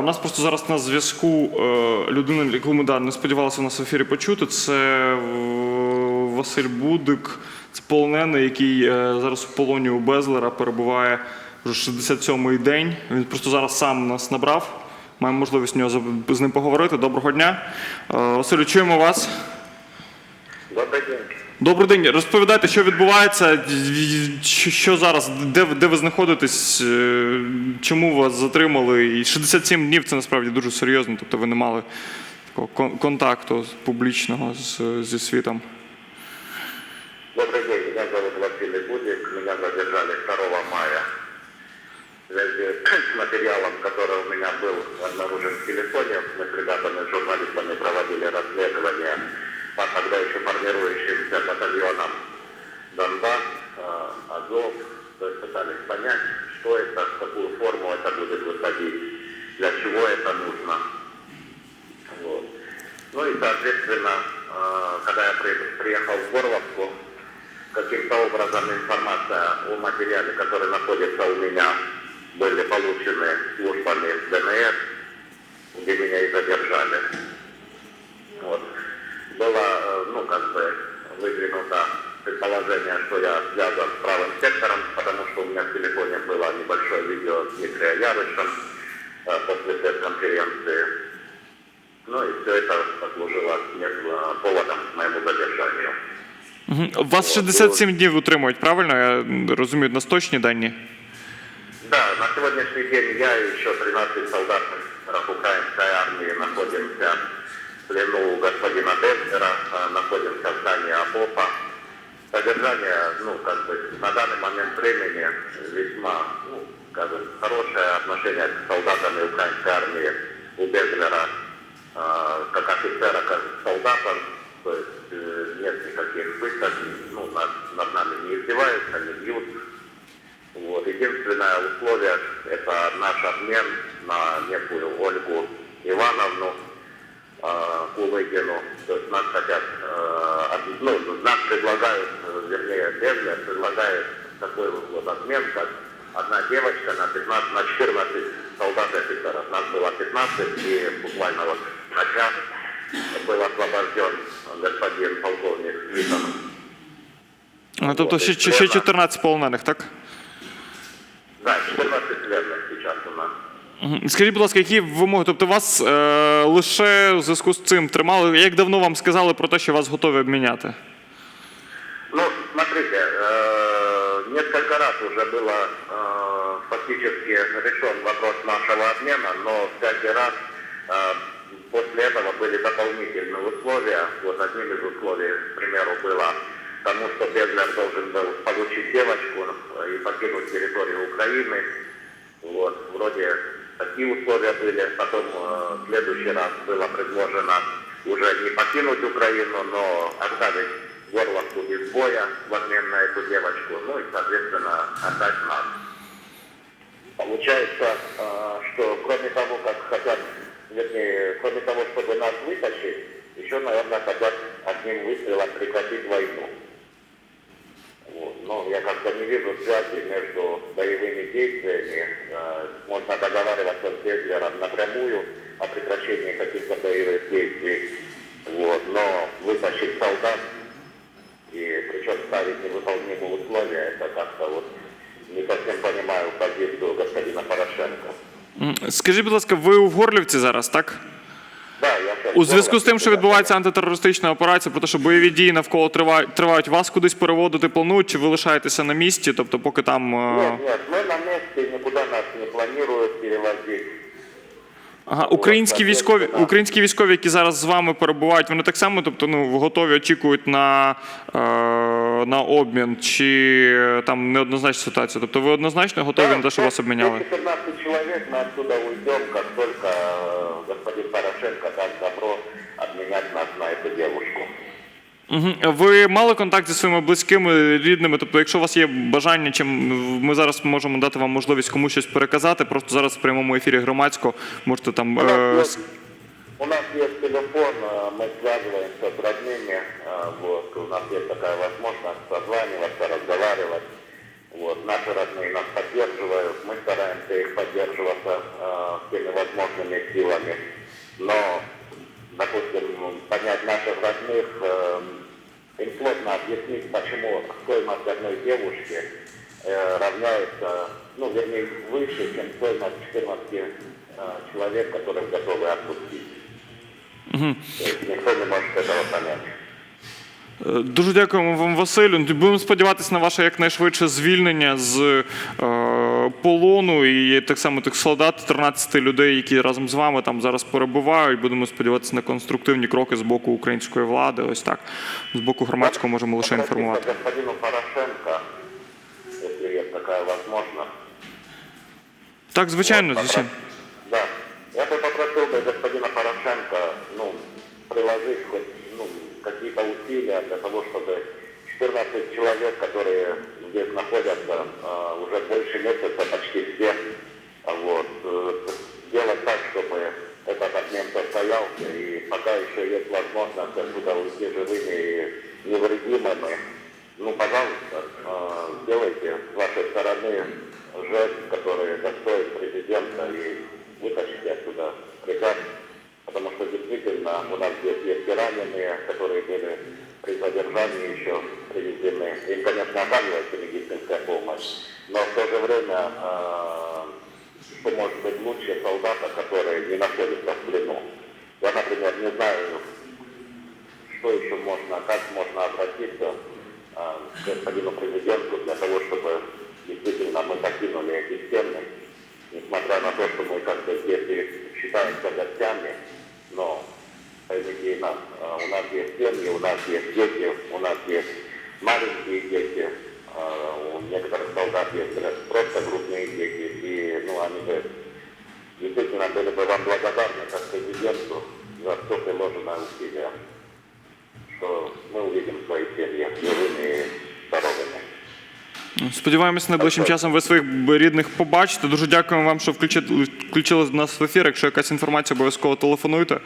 У нас просто зараз на зв'язку е, людина, яку ми да, не сподівалися у нас в ефірі почути. Це Василь Будик, це полонений, який е, зараз в полоні у Безлера перебуває вже 67-й день. Він просто зараз сам нас набрав. Маємо можливість нього з- ним поговорити. Доброго дня. Е, Василю, чуємо вас. Добрый день. Добрий день. Розповідайте, що відбувається, що що зараз, де, ви- де ви знаходитесь, е, чому вас затримали? І 67 днів це насправді дуже серйозно, тобто ви не мали такого кон- контакту публічного з, зі світом. Добрый день. Меня зовут Василий Будик. Меня задержали 2 мая. В связи с материалом, который у меня был обнаружен в телефоне, мы с ребятами, журналистами проводили расследование Соответственно, э, когда я при- приехал в Горловку, каким-то образом информация о материале, который находится у меня, были получены службами ДНР, где меня и задержали. Вот. Было, э, ну, как бы, выдвинуто предположение, что я связан с правым сектором, потому что у меня в телефоне было небольшое видео с Дмитрием Ярышем э, после пресс-конференции. Ну и все это послужило э, поводом к моему задержанию. Мгм. Вас 67 днів утримують, правильно? Я розумію, на точні дані? Да, на сегодняшний день я и еще 13 солдат украинской армии находимся в плену у господина Декстера, э, находимся в здании ОПОПа. Содержание, ну, как бы, на данный момент времени весьма, ну, скажем, хорошее отношение к солдатам и украинской армии у Безлера, э, как офицера, как солдата, то есть э, нет никаких пыток, ну, над, над нами не издеваются, не бьют, вот. Единственное условие – это наш обмен на некую Ольгу Ивановну э, Кулыгину. То есть нас хотят, э, ну, нас предлагают, э, вернее, Безлер предлагает такой вот обмен, как одна девочка на 15, на 14 солдат офицеров. Нас было 15, и буквально вот на час был освобожден господин полковник Витон. А, Тобто ще, ще ще 14 полонених, так? Да, 14 пленных сейчас у нас. Мгм. Скажіть, будь ласка, які вимоги? Тобто вас е, лише в зв'язку з цим тримали? Як давно вам сказали про те, що вас готові обміняти? Ну, смотрите, э, несколько раз уже было э, фактически решен вопрос нашего обмена, но всякий раз э, после этого были дополнительные условия. Вот одним из условий, к примеру, было тому, что Безлер должен был получить девочку и покинуть территорию Украины. Вот, вроде такие условия были. Потом э, в следующий раз было предложено уже не покинуть Украину, но оставить горловку без боя в обмен на эту девочку, ну и, соответственно, отдать нас. Получается, э, что кроме того, как хотят, вернее, кроме того, чтобы нас вытащить, еще, наверное, хотят одним выстрелом прекратить войну. Вот. Но я как-то не вижу связи между боевыми действиями. Э, Можно договариваться с Безлером напрямую о прекращении каких-то боевых действий. Вот. Но вытащить солдат и причем ставить невыполнимые условия, это как-то вот не совсем понимаю позицию господина Порошенко. Скажіть, будь ласка, ви у Горлівці зараз, так? У зв'язку з тим, що відбувається антитерористична операція, про те, що бойові дії навколо тривають, вас кудись переводити планують, чи ви лишаєтеся на місці, тобто поки там. е, Нет, нет, мы на месте, никуда нас не планируют перевозить. Ага, українські військові, українські військові, які зараз з вами перебувають, вони так само, тобто, ну, готові очікують на, е, на обмін, чи е, там неоднозначна ситуація? Тобто ви однозначно готові на те, що вас обміняли? 14 человек, мы отсюда уйдем, как только э, господин Порошенко даст добро обменять нас на эту девушку. Мгм. Ви мали контакт зі своїми близькими, рідними? Тобто, якщо у вас є бажання, чим ми зараз можемо дати вам можливість комусь щось переказати, просто зараз в прямому ефірі громадського можете там. У нас, Е, есть, у нас есть телефон, э, мы связываемся с родными, э, вот, у нас есть такая возможность созваниваться, разговаривать. Вот, наши родные нас поддерживают, мы стараемся их поддерживаться э, всеми возможными силами. Но, допустим, понять наших родных, э, им сложно объяснить, почему стоимость одной девушки э, равняется, ну, вернее, выше, чем стоимость 14 э, человек, которых готовы отпустить. То есть никто не может этого понять. Е, Дуже дякуємо вам, Василю. Будемо сподіватися на ваше якнайшвидше звільнення з е, полону і так само тих солдат, 13 людей, які разом з вами там зараз перебувають. Будемо сподіватися на конструктивні кроки з боку української влади. Ось так з боку громадського можемо лише інформувати. господину Порошенко, если есть такая возможность. Так, звичайно, звичайно. Да. Я бы попросил бы господина Порошенко, ну, приложить хоть, ну, какие-то усилия для того, чтобы 14 человек, которые здесь находятся а, уже больше месяца, почти все, а вот, э, сделать так, чтобы этот обмен состоялся, и пока еще есть возможность отсюда уйти живыми и невредимыми, ну, пожалуйста, э, сделайте с вашей стороны жест, который достоин президента, и вытащите отсюда. Приказ, потому что действительно у нас здесь есть и раненые, которые были при задержании еще привезены. Им, конечно, оказывается медицинская помощь, но в то же время, э, что может быть лучше солдата, который не находится в плену. Я, например, не знаю, что еще можно, как можно обратиться а, к господину президенту для того, чтобы действительно мы покинули эти стены, несмотря на то, что мы как-то здесь считаемся гостями, поймите нас, а, у нас есть семьи, у нас есть дети, у нас есть маленькие дети, а, у некоторых солдат есть просто крупные дети, и ну, они бы действительно были бы вам благодарны как президенту за все приложенное усилие что мы увидим свои семьи живыми и здоровыми. Сподіваємося, найближчим часом ви своїх рідних побачите. Дуже дякуємо вам, що включили, включили нас в ефір. Якщо якась інформація, обов'язково телефонуйте.